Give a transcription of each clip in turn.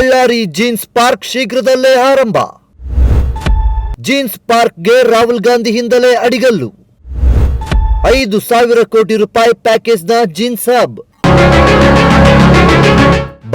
Ballari jeans park ಶೀಘ್ರದಲ್ಲೇ ಆರಂಭ. Jeans ಪಾರ್ಕ್ಗೆ ರಾಹುಲ್ ಗಾಂಧಿ ಹಿಂದಲೇ ಅಡಿಗಲ್ಲು. ಐದು ಸಾವಿರ ಕೋಟಿ ರೂಪಾಯಿ ಪ್ಯಾಕೇಜ್ನ ಜೀನ್ಸ್ ಹಬ್.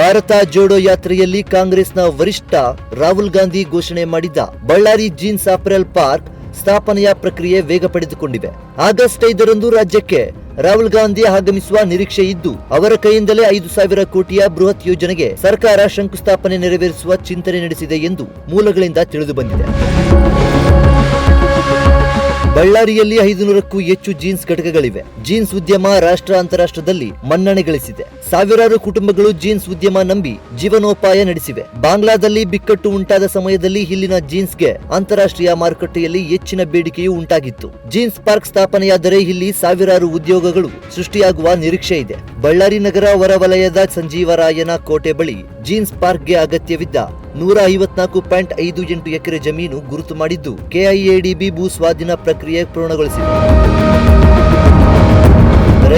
ಭಾರತ ಜೋಡೋ ಯಾತ್ರೆಯಲ್ಲಿ ಕಾಂಗ್ರೆಸ್ನ ವರಿಷ್ಠ ರಾಹುಲ್ ಗಾಂಧಿ ಘೋಷಣೆ ಮಾಡಿದ್ದ ಬಳ್ಳಾರಿ ಜೀನ್ಸ್ ಅಪರೆಲ್ ಪಾರ್ಕ್ ಸ್ಥಾಪನೆಯ ಪ್ರಕ್ರಿಯೆ ವೇಗ ಪಡೆದುಕೊಂಡಿವೆ. ಆಗಸ್ಟ್ ಐದರಂದು ರಾಜ್ಯಕ್ಕೆ ರಾಹುಲ್ ಗಾಂಧಿ ಆಗಮಿಸುವ ನಿರೀಕ್ಷೆ ಇದ್ದು, ಅವರ ಕೈಯಿಂದಲೇ ಐದು ಸಾವಿರ ಕೋಟಿಯ ಬೃಹತ್ ಯೋಜನೆಗೆ ಸರ್ಕಾರ ಶಂಕುಸ್ಥಾಪನೆ ನೆರವೇರಿಸುವ ಚಿಂತನೆ ನಡೆಸಿದೆ ಎಂದು ಮೂಲಗಳಿಂದ ತಿಳಿದುಬಂದಿದೆ. ಬಳ್ಳಾರಿಯಲ್ಲಿ ಐದುನೂರಕ್ಕೂ ಹೆಚ್ಚು ಜೀನ್ಸ್ ಘಟಕಗಳಿವೆ. ಜೀನ್ಸ್ ಉದ್ಯಮ ರಾಷ್ಟ್ರ ಅಂತಾರಾಷ್ಟ್ರದಲ್ಲಿ ಮನ್ನಣೆ ಗಳಿಸಿದೆ. ಸಾವಿರಾರು ಕುಟುಂಬಗಳು ಜೀನ್ಸ್ ಉದ್ಯಮ ನಂಬಿ ಜೀವನೋಪಾಯ ನಡೆಸಿವೆ. ಬಾಂಗ್ಲಾದಲ್ಲಿ ಬಿಕ್ಕಟ್ಟು ಉಂಟಾದ ಸಮಯದಲ್ಲಿ ಇಲ್ಲಿನ ಜೀನ್ಸ್ಗೆ ಅಂತಾರಾಷ್ಟ್ರೀಯ ಮಾರುಕಟ್ಟೆಯಲ್ಲಿ ಹೆಚ್ಚಿನ ಬೇಡಿಕೆಯೂ ಉಂಟಾಗಿತ್ತು. ಜೀನ್ಸ್ ಪಾರ್ಕ್ ಸ್ಥಾಪನೆಯಾದರೆ ಇಲ್ಲಿ ಸಾವಿರಾರು ಉದ್ಯೋಗಗಳು ಸೃಷ್ಟಿಯಾಗುವ ನಿರೀಕ್ಷೆ ಇದೆ. ಬಳ್ಳಾರಿ ನಗರ ಹೊರವಲಯದ ಸಂಜೀವರಾಯನ ಕೋಟೆ ಬಳಿ ಜೀನ್ಸ್ ಪಾರ್ಕ್ಗೆ ಅಗತ್ಯವಿದ್ದ ನೂರ ಐವತ್ನಾಲ್ಕು ಪಾಯಿಂಟ್ ಐದು ಎಂಟು ಎಕರೆ ಜಮೀನು ಗುರುತು ಮಾಡಿದ್ದು ಕೆಐಎಡಿಬಿ ಭೂ ಸ್ವಾಧೀನ ಪ್ರಕ್ರಿಯೆ ಪೂರ್ಣಗೊಳಿಸಿದೆ.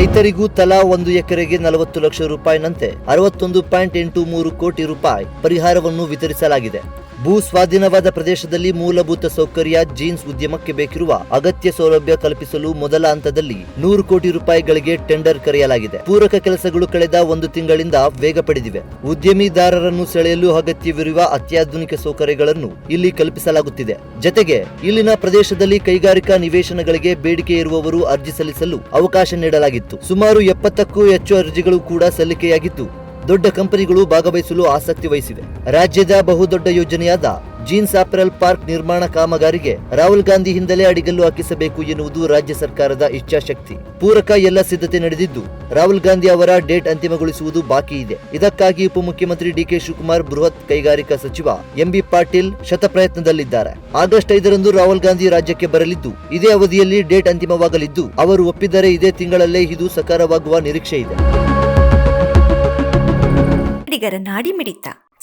ರೈತರಿಗೂ ತಲಾ ಒಂದು ಎಕರೆಗೆ ನಲವತ್ತು ಲಕ್ಷ ರೂಪಾಯಿನಂತೆ ಅರವತ್ತೊಂದು ಪಾಯಿಂಟ್ ಎಂಟು ಮೂರು ಕೋಟಿ ರೂಪಾಯಿ ಪರಿಹಾರವನ್ನು ವಿತರಿಸಲಾಗಿದೆ. ಭೂ ಸ್ವಾಧೀನವಾದ ಪ್ರದೇಶದಲ್ಲಿ ಮೂಲಭೂತ ಸೌಕರ್ಯ, ಜೀನ್ಸ್ ಉದ್ಯಮಕ್ಕೆ ಬೇಕಿರುವ ಅಗತ್ಯ ಸೌಲಭ್ಯ ಕಲ್ಪಿಸಲು ಮೊದಲ ಹಂತದಲ್ಲಿ ನೂರು ಕೋಟಿ ರೂಪಾಯಿಗಳಿಗೆ ಟೆಂಡರ್ ಕರೆಯಲಾಗಿದೆ. ಪೂರಕ ಕೆಲಸಗಳು ಕಳೆದ ಒಂದು ತಿಂಗಳಿಂದ ವೇಗ ಪಡೆದಿವೆ. ಉದ್ಯಮಿದಾರರನ್ನು ಸೆಳೆಯಲು ಅಗತ್ಯವಿರುವ ಅತ್ಯಾಧುನಿಕ ಸೌಕರ್ಯಗಳನ್ನು ಇಲ್ಲಿ ಕಲ್ಪಿಸಲಾಗುತ್ತಿದೆ. ಜತೆಗೆ ಇಲ್ಲಿನ ಪ್ರದೇಶದಲ್ಲಿ ಕೈಗಾರಿಕಾ ನಿವೇಶನಗಳಿಗೆ ಬೇಡಿಕೆ ಇರುವವರು ಅರ್ಜಿ ಸಲ್ಲಿಸಲು ಅವಕಾಶ ನೀಡಲಾಗಿತ್ತು. ಸುಮಾರು ಎಪ್ಪತ್ತಕ್ಕೂ ಹೆಚ್ಚು ಅರ್ಜಿಗಳು ಕೂಡ ಸಲ್ಲಿಕೆಯಾಗಿದ್ದು ದೊಡ್ಡ ಕಂಪನಿಗಳು ಭಾಗವಹಿಸಲು ಆಸಕ್ತಿ ವಹಿಸಿವೆ. ರಾಜ್ಯದ ಬಹುದೊಡ್ಡ ಯೋಜನೆಯಾದ ಜೀನ್ಸ್ ಅಪರಲ್ ಪಾರ್ಕ್ ನಿರ್ಮಾಣ ಕಾಮಗಾರಿಗೆ ರಾಹುಲ್ ಗಾಂಧಿ ಹಿಂದಲೇ ಅಡಿಗಲ್ಲು ಹಾಕಿಸಬೇಕು ಎನ್ನುವುದು ರಾಜ್ಯ ಸರ್ಕಾರದ ಇಚ್ಛಾಶಕ್ತಿ. ಪೂರಕ ಎಲ್ಲ ಸಿದ್ಧತೆ ನಡೆದಿದ್ದು, ರಾಹುಲ್ ಗಾಂಧಿ ಅವರ ಡೇಟ್ ಅಂತಿಮಗೊಳಿಸುವುದು ಬಾಕಿ ಇದೆ. ಇದಕ್ಕಾಗಿ ಉಪಮುಖ್ಯಮಂತ್ರಿ ಡಿಕೆ ಶಿವಕುಮಾರ್ ಬೃಹತ್ ಕೈಗಾರಿಕಾ ಸಚಿವ ಎಂಬಿ ಪಾಟೀಲ್ ಶತಪ್ರಯತ್ನದಲ್ಲಿದ್ದಾರೆ ಆಗಸ್ಟ್ ಐದರಂದು ರಾಹುಲ್ ಗಾಂಧಿ ರಾಜ್ಯಕ್ಕೆ ಬರಲಿದ್ದು, ಇದೇ ಅವಧಿಯಲ್ಲಿ ಡೇಟ್ ಅಂತಿಮವಾಗಲಿದ್ದು, ಅವರು ಒಪ್ಪಿದರೆ ಇದೇ ತಿಂಗಳಲ್ಲೇ ಇದು ಸಕಾರವಾಗುವ ನಿರೀಕ್ಷೆ ಇದೆ. ನಾಡಿ ಮಿಡಿತ.